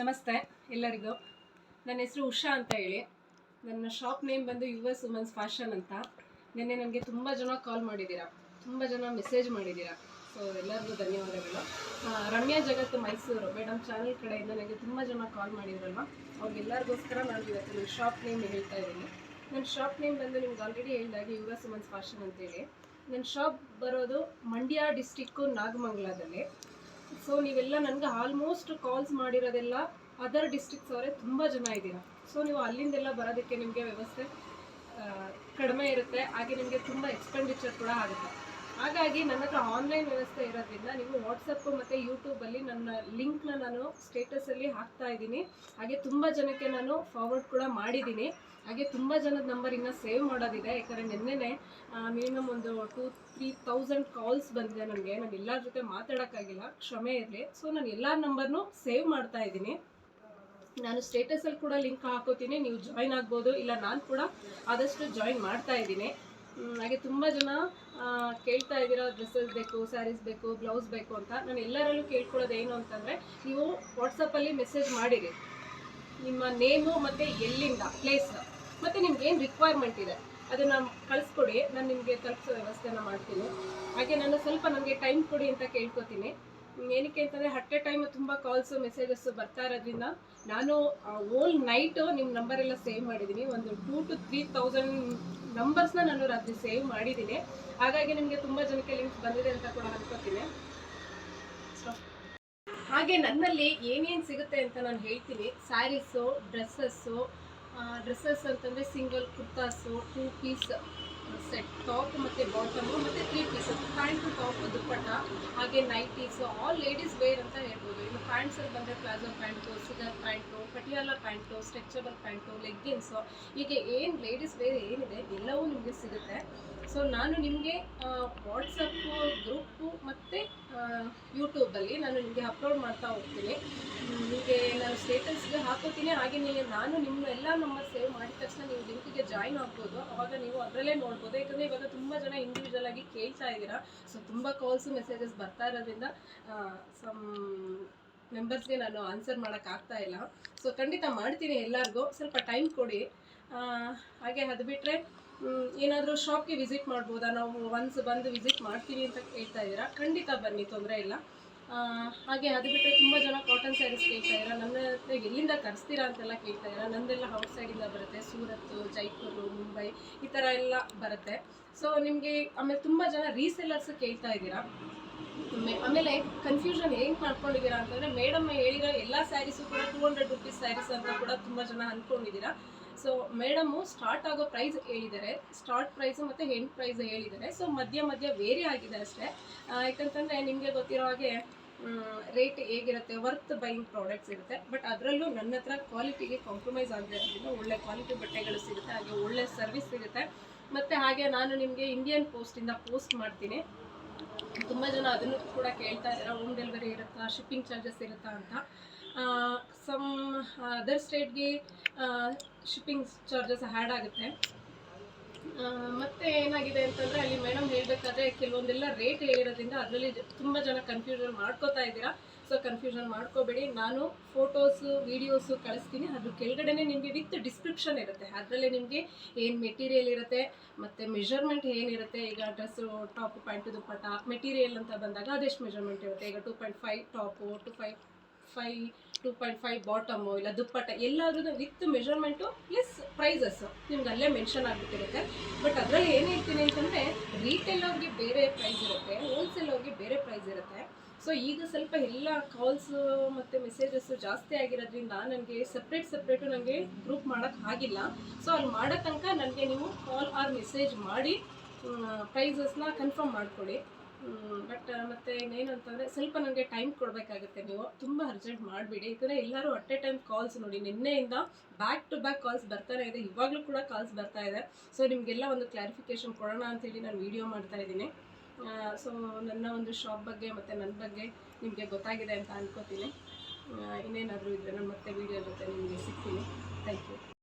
ನಮಸ್ತೆ, ಎಲ್ಲರಿಗೂ. ನನ್ನ ಹೆಸರು ಉಷಾ ಅಂತ ಹೇಳಿ. ನನ್ನ ಶಾಪ್ ನೇಮ್ ಬಂದು ಯು ಎಸ್ ವುಮೆನ್ಸ್ ಫ್ಯಾಷನ್ ಅಂತ. ನಿನ್ನೆ ನನಗೆ ತುಂಬ ಜನ ಕಾಲ್ ಮಾಡಿದ್ದೀರಾ. ತುಂಬ ಜನ ಮೆಸೇಜ್ ಮಾಡಿದ್ದೀರಾ. ಸೊ ಎಲ್ಲರಿಗೂ ಧನ್ಯವಾದಗಳು. ರಮ್ಯಾ ಜಗತ್ತು ಮೈಸೂರು ಮೇಡಮ್ ಚಾನಲ್ ಕಡೆಯಿಂದ ನನಗೆ ತುಂಬ ಜನ ಕಾಲ್ ಮಾಡಿದ್ರಲ್ವ? ಅವ್ರಿಗೆಲ್ಲರಿಗೋಸ್ಕರ ನಾನು ಇವತ್ತು ನನ್ನ ಶಾಪ್ ನೇಮ್ ಹೇಳ್ತಾ ಇದ್ದೀನಿ. ನನ್ನ ಶಾಪ್ ನೇಮ್ ಬಂದು ನಿಮ್ಗೆ ಆಲ್ರೆಡಿ ಹೇಳಿದಾಗೆ ಯು ಎಸ್ ವುಮೆನ್ಸ್ ಫ್ಯಾಷನ್ ಅಂತೇಳಿ. ನನ್ನ ಶಾಪ್ ಬರೋದು ಮಂಡ್ಯ ಡಿಸ್ಟಿಕ್ಕು ನಾಗಮಂಗಲದಲ್ಲಿ. ಸೊ ನೀವೆಲ್ಲ ನನಗೆ ಆಲ್ಮೋಸ್ಟ್ ಕಾಲ್ಸ್ ಮಾಡಿರೋದೆಲ್ಲ ಅದರ್ ಡಿಸ್ಟ್ರಿಕ್ಸ್ ಅವರೇ ತುಂಬ ಜನ ಇದ್ದೀರಾ. ಸೊ ನೀವು ಅಲ್ಲಿಂದೆಲ್ಲ ಬರೋದಕ್ಕೆ ನಿಮಗೆ ವ್ಯವಸ್ಥೆ ಕಡಿಮೆ ಇರುತ್ತೆ. ಹಾಗೆ ನಿಮಗೆ ತುಂಬ ಎಕ್ಸ್ಪೆಂಡಿಚರ್ ಕೂಡ ಆಗುತ್ತೆ. ಹಾಗಾಗಿ ನನ್ನ ಹತ್ರ ಆನ್ಲೈನ್ ವ್ಯವಸ್ಥೆ ಇರೋದ್ರಿಂದ ನೀವು ವಾಟ್ಸಪ್ಪು ಮತ್ತು ಯೂಟ್ಯೂಬಲ್ಲಿ ನನ್ನ ಲಿಂಕ್ನ ನಾನು ಸ್ಟೇಟಸಲ್ಲಿ ಹಾಕ್ತಾ ಇದ್ದೀನಿ. ಹಾಗೆ ತುಂಬ ಜನಕ್ಕೆ ನಾನು ಫಾರ್ವರ್ಡ್ ಕೂಡ ಮಾಡಿದ್ದೀನಿ. ಹಾಗೆ ತುಂಬ ಜನದ ನಂಬರ್ ಇನ್ನೂ ಸೇವ್ ಮಾಡೋದಿದೆ. ಯಾಕಂದರೆ ನಿನ್ನೆನೆ ಮಿನಿಮಮ್ ಒಂದು ಟೂ ತ್ರೀ ತೌಸಂಡ್ ಕಾಲ್ಸ್ ಬಂದಿದೆ ನನಗೆ ನಾನು ಎಲ್ಲರ ಜೊತೆ ಮಾತಾಡೋಕ್ಕಾಗಿಲ್ಲ ಕ್ಷಮೆ ಇರಲಿ. ಸೊ ನಾನು ಎಲ್ಲ ನಂಬರ್ನು ಸೇವ್ ಮಾಡ್ತಾ ಇದ್ದೀನಿ. ನಾನು ಸ್ಟೇಟಸಲ್ಲಿ ಕೂಡ ಲಿಂಕ್ ಹಾಕೋತೀನಿ. ನೀವು ಜಾಯ್ನ್ ಆಗ್ಬೋದು. ಇಲ್ಲ, ನಾನು ಕೂಡ ಆದಷ್ಟು ಜಾಯಿನ್ ಮಾಡ್ತಾ ಇದ್ದೀನಿ. ಹಾಗೆ ತುಂಬ ಜನ ಕೇಳ್ತಾ ಇದ್ದೀರಾ ಡ್ರೆಸ್ಸಸ್ ಬೇಕು ಸ್ಯಾರೀಸ್ ಬೇಕು ಬ್ಲೌಸ್ ಬೇಕು ಅಂತ. ನಾನು ಎಲ್ಲರಲ್ಲೂ ಕೇಳ್ಕೊಳ್ಳೋದು ಏನು ಅಂತಂದರೆ, ನೀವು ವಾಟ್ಸಪ್ಪಲ್ಲಿ ಮೆಸೇಜ್ ಮಾಡಿರಿ. ನಿಮ್ಮ ನೇಮು ಮತ್ತು ಎಲ್ಲಿಂದ ಪ್ಲೇಸ್ ಮತ್ತು ನಿಮ್ಗೆ ಏನು ರಿಕ್ವೈರ್ಮೆಂಟ್ ಇದೆ, ಅದನ್ನು ಕಳಿಸ್ಕೊಡಿ. ನಾನು ನಿಮಗೆ ತಲುಪಿಸೋ ವ್ಯವಸ್ಥೆನ ಮಾಡ್ತೀನಿ. ಹಾಗೆ ನಾನು ಸ್ವಲ್ಪ ನನಗೆ ಟೈಮ್ ಕೊಡಿ ಅಂತ ಕೇಳ್ಕೊತೀನಿ. ಏನಕ್ಕೆ ಅಂತಂದರೆ ಎ ಟೈಮ್ ತುಂಬ ಕಾಲ್ಸು ಮೆಸೇಜಸ್ಸು ಬರ್ತಾ ಇರೋದ್ರಿಂದ ನಾನು ಓಲ್ ನೈಟು ನಿಮ್ಮ ನಂಬರ್ ಎಲ್ಲ ಸೇವ್ ಮಾಡಿದ್ದೀನಿ. ಒಂದು ಟೂ ಟು ತ್ರೀ ತೌಸಂಡ್ ನಂಬರ್ಸ್ನ ನಾನು ರಾತ್ರಿ ಸೇವ್ ಮಾಡಿದ್ದೀನಿ. ಹಾಗಾಗಿ ನಿಮಗೆ ತುಂಬ ಜನಕ್ಕೆ ಲಿಂಕ್ಸ್ ಬಂದಿದೆ ಅಂತ ಕೂಡ ಅನ್ಕೋತೀನಿ. ಹಾಗೆ ನನ್ನಲ್ಲಿ ಏನೇನು ಸಿಗುತ್ತೆ ಅಂತ ನಾನು ಹೇಳ್ತೀನಿ. ಸ್ಯಾರೀಸು ಡ್ರೆಸ್ಸಸ್ಸು ಡ್ರೆಸ್ಸಸ್ ಅಂತಂದರೆ single kurtas two piece set top ಮತ್ತು ಬಾಟಮು ಮತ್ತು three pieces pants top dupatta ಹಾಗೆ ನೈಟೀಸು ಆಲ್ ಲೇಡೀಸ್ ವೇರ್ ಅಂತ ಹೇಳ್ಬೋದು. ಇನ್ನು ಪ್ಯಾಂಟ್ಸಲ್ಲಿ ಬಂದರೆ palazzo pants cigar pants Patiala pants stretchable pants leggings ಹೀಗೆ ಏನು ಲೇಡೀಸ್ ವೇರ್ ಏನಿದೆ ಎಲ್ಲವೂ ನಿಮಗೆ ಸಿಗುತ್ತೆ. ಸೊ ನಾನು ನಿಮಗೆ ವಾಟ್ಸಪ್ಪು ಗ್ರೂಪು ಮತ್ತು ಯೂಟ್ಯೂಬಲ್ಲಿ ನಾನು ನಿಮಗೆ ಅಪ್ಲೋಡ್ ಮಾಡ್ತಾ ಹೋಗ್ತೀನಿ. ನಿಮಗೆ ಸ್ಟೇಟಸ್ಗೆ ಹಾಕೋತೀನಿ. ಹಾಗೆ ನೀವು ನಾನು ನಿಮ್ಮ ಎಲ್ಲ ನಂಬರ್ ಸೇವ್ ಮಾಡಿದ ತಕ್ಷಣ ನೀವು ಲಿಂಕಿಗೆ ಜಾಯ್ನ್ ಆಗ್ಬೋದು. ಅವಾಗ ನೀವು ಅದರಲ್ಲೇ ನೋಡ್ಬೋದು. ಯಾಕಂದರೆ ಇವಾಗ ತುಂಬ ಜನ ಇಂಡಿವಿಜುವಲ್ ಆಗಿ ಕೇಳ್ತಾ ಇದ್ದೀರಾ. ಸೊ ತುಂಬ ಕಾಲ್ಸು ಮೆಸೇಜಸ್ ಬರ್ತಾ ಇರೋದ್ರಿಂದ ಸಮ್ ಮೆಂಬರ್ಸ್ಗೆ ನಾನು ಆನ್ಸರ್ ಮಾಡೋಕ್ಕಾಗ್ತಾ ಇಲ್ಲ. ಸೊ ಖಂಡಿತ ಮಾಡ್ತೀನಿ ಎಲ್ಲರಿಗೂ. ಸ್ವಲ್ಪ ಟೈಮ್ ಕೊಡಿ. ಹಾಗೆ ಅದು ಬಿಟ್ಟರೆ ಏನಾದರೂ ಶಾಪ್ಗೆ ವಿಸಿಟ್ ಮಾಡ್ಬೋದಾ? ನಾವು ಒನ್ಸ್ ಬಂದು ವಿಸಿಟ್ ಮಾಡ್ತೀವಿ ಅಂತ ಕೇಳ್ತಾ ಇದ್ದೀರಾ? ಖಂಡಿತ ಬನ್ನಿ, ತೊಂದರೆ ಇಲ್ಲ. ಹಾಗೆ ಅದು ಬಿಟ್ಟರೆ ತುಂಬ ಜನ ಕಾಟನ್ ಸ್ಯಾರೀಸ್ ಕೇಳ್ತಾ ಇರ? ನನ್ನ ಹತ್ರ ಎಲ್ಲಿಂದ ತರಿಸ್ತೀರಾ ಅಂತೆಲ್ಲ ಕೇಳ್ತಾ ಇರ? ನಂದೆಲ್ಲ ಔಟ್ ಸೈಡಿಂದ ಬರುತ್ತೆ. ಸೂರತ್ತು ಜೈಪುರು, ಮುಂಬೈ ಈ ಥರ ಎಲ್ಲ ಬರುತ್ತೆ. ಸೊ ನಿಮಗೆ ಆಮೇಲೆ ತುಂಬ ಜನ ರೀಸೆಲ್ಲರ್ಸ್ ಕೇಳ್ತಾ ಇದ್ದೀರಾ? ಆಮೇಲೆ ಕನ್ಫ್ಯೂಷನ್ ಹೆಂಗೆ ಮಾಡ್ಕೊಂಡಿದ್ದೀರಾ ಅಂತಂದರೆ ಮೇಡಮ್ ಹೇಳಿರೋ ಎಲ್ಲ ಸ್ಯಾರೀಸು ಕೂಡ ಟೂ ಹಂಡ್ರೆಡ್ ರುಪೀಸ್ ಸ್ಯಾರೀಸ್ ಅಂತ ಕೂಡ ತುಂಬ ಜನ ಅಂದ್ಕೊಂಡಿದ್ದೀರಾ ಸೊ ಮೇಡಮು ಸ್ಟಾರ್ಟ್ ಆಗೋ ಪ್ರೈಸ್ ಹೇಳಿದ್ದಾರೆ. ಸ್ಟಾರ್ಟ್ ಪ್ರೈಸು ಮತ್ತು ಎಂಡ್ ಪ್ರೈಸ್ ಹೇಳಿದ್ದಾರೆ. ಸೊ ಮಧ್ಯ ಮಧ್ಯ ವೇರಿ ಆಗಿದೆ ಅಷ್ಟೇ. ಯಾಕಂತಂದ್ರೆ ನಿಮಗೆ ಗೊತ್ತಿರೋ ಹಾಗೆ ರೇಟ್ ಹೇಗಿರುತ್ತೆ ವರ್ತ್ ಬೈಯಿಂಗ್ ಪ್ರಾಡಕ್ಟ್ಸ್ ಇರುತ್ತೆ. ಬಟ್ ಅದರಲ್ಲೂ ನನ್ನ ಹತ್ರ ಕ್ವಾಲಿಟಿಗೆ ಕಾಂಪ್ರಮೈಸ್ ಆಗದೆ ಇರೋದ್ರಿಂದ ಒಳ್ಳೆ ಕ್ವಾಲಿಟಿ ಬಟ್ಟೆಗಳು ಸಿಗುತ್ತೆ, ಹಾಗೆ ಒಳ್ಳೆ ಸರ್ವಿಸ್ ಸಿಗುತ್ತೆ. ಮತ್ತು ಹಾಗೆ ನಾನು ನಿಮಗೆ ಇಂಡಿಯನ್ ಪೋಸ್ಟಿಂದ ಪೋಸ್ಟ್ ಮಾಡ್ತೀನಿ. ತುಂಬ ಜನ ಅದನ್ನು ಕೂಡ ಕೇಳ್ತಾ ಇದ್ದಾರೆ. ಹೋಮ್ ಡೆಲಿವರಿ ಇರುತ್ತಾ ಶಿಪ್ಪಿಂಗ್ ಚಾರ್ಜಸ್ ಇರುತ್ತಾ ಅಂತ. ಸಮ್ ಅದರ್ ಸ್ಟೇಟ್ಗೆ ಶಿಪ್ಪಿಂಗ್ ಚಾರ್ಜಸ್ ಹ್ಯಾಡ್ ಆಗುತ್ತೆ. ಮತ್ತೆ ಏನಾಗಿದೆ ಅಂತಂದರೆ ಅಲ್ಲಿ ಮೇಡಮ್ ಹೇಳಬೇಕಾದ್ರೆ ಕೆಲವೊಂದೆಲ್ಲ ರೇಟ್ ಹೇಳಿರೋದ್ರಿಂದ ಅದರಲ್ಲಿ ತುಂಬ ಜನ ಕನ್ಫ್ಯೂಷನ್ ಮಾಡ್ಕೋತಾ ಇದ್ದೀರಾ. ಸೊ ಕನ್ಫ್ಯೂಷನ್ ಮಾಡ್ಕೋಬೇಡಿ. ನಾನು ಫೋಟೋಸು ವೀಡಿಯೋಸು ಕಳಿಸ್ತೀನಿ. ಅದ್ರ ಕೆಳಗಡೆ ನಿಮಗೆ ವಿತ್ ಡಿಸ್ಕ್ರಿಪ್ಷನ್ ಇರುತ್ತೆ. ಅದರಲ್ಲೇ ನಿಮಗೆ ಏನು ಮೆಟೀರಿಯಲ್ ಇರುತ್ತೆ, ಮತ್ತು ಮೆಷರ್ಮೆಂಟ್ ಏನಿರುತ್ತೆ. ಈಗ dress top pants dupatta material ಅಂತ ಬಂದಾಗ ಅದೆಷ್ಟು ಮೆಷರ್ಮೆಂಟ್ ಇರುತ್ತೆ? ಈಗ two point five top to five five two point five bottom ಇಲ್ಲ ದುಪ್ಪಟ್ಟ ಎಲ್ಲಾದ್ರೂ ವಿತ್ ಮೆಷರ್ಮೆಂಟು ಪ್ಲಸ್ ಪ್ರೈಸಸ್ ನಿಮ್ಗೆ ಅಲ್ಲೇ ಮೆನ್ಷನ್ ಆಗ್ಬಿಟ್ಟಿರುತ್ತೆ. ಬಟ್ ಅದರಲ್ಲಿ ಏನು ಹೇಳ್ತೀನಿ ಅಂತಂದರೆ ರೀಟೇಲ್ ಅವ್ರಿಗೆ ಬೇರೆ ಪ್ರೈಸ್ ಇರುತ್ತೆ ಹೋಲ್ಸೇಲ್ ಅವ್ರಿಗೆ ಬೇರೆ ಪ್ರೈಸ್ ಇರುತ್ತೆ. ಸೊ ಈಗ ಸ್ವಲ್ಪ ಎಲ್ಲ ಕಾಲ್ಸು ಮತ್ತು ಮೆಸೇಜಸ್ಸು ಜಾಸ್ತಿ ಆಗಿರೋದ್ರಿಂದ ನನಗೆ ಸಪ್ರೇಟ್ ಸಪ್ರೇಟು ನನಗೆ ಗ್ರೂಪ್ ಮಾಡೋಕ್ಕೆ ಆಗಿಲ್ಲ. ಸೊ ಅಲ್ಲಿ ಮಾಡೋ ತನಕ ನನಗೆ ನೀವು ಕಾಲ್ ಆರ್ ಮೆಸೇಜ್ ಮಾಡಿ ಪ್ರೈಸಸ್ನ ಕನ್ಫರ್ಮ್ ಮಾಡ್ಕೊಳ್ಳಿ. ಬಟ್ ಮತ್ತೆ ಇನ್ನೇನು ಅಂತಂದರೆ ಸ್ವಲ್ಪ ನನಗೆ ಟೈಮ್ ಕೊಡಬೇಕಾಗುತ್ತೆ ನೀವು. ತುಂಬ ಅರ್ಜೆಂಟ್ ಮಾಡಬೇಡಿ. ಯಾಕಂದರೆ ಎಲ್ಲರೂ ಅಟ್ ಎ ಟೈಮ್ ಕಾಲ್ಸ್ ನೋಡಿ. ನಿನ್ನೆಯಿಂದ ಬ್ಯಾಕ್ ಟು ಬ್ಯಾಕ್ ಕಾಲ್ಸ್ ಬರ್ತಾನೆ ಇದೆ. ಇವಾಗಲೂ ಕೂಡ ಕಾಲ್ಸ್ ಬರ್ತಾ ಇದೆ. ಸೊ ನಿಮಗೆಲ್ಲ ಒಂದು ಕ್ಲಾರಿಫಿಕೇಶನ್ ಕೊಡೋಣ ಅಂತೇಳಿ ನಾನು ವಿಡಿಯೋ ಮಾಡ್ತಾ ಇದ್ದೀನಿ. ಸೊ ನನ್ನ ಒಂದು ಶಾಪ್ ಬಗ್ಗೆ ಮತ್ತು ನನ್ನ ಬಗ್ಗೆ ನಿಮಗೆ ಗೊತ್ತಾಗಿದೆ ಅಂತ ಅನ್ಕೋತೀನಿ. ಇನ್ನೇನಾದರೂ ಇದ್ದರೆ ನಾನು ಮತ್ತೆ ವಿಡಿಯೋ ಜೊತೆ ನಿಮಗೆ ಸಿಗ್ತೀನಿ. Thank you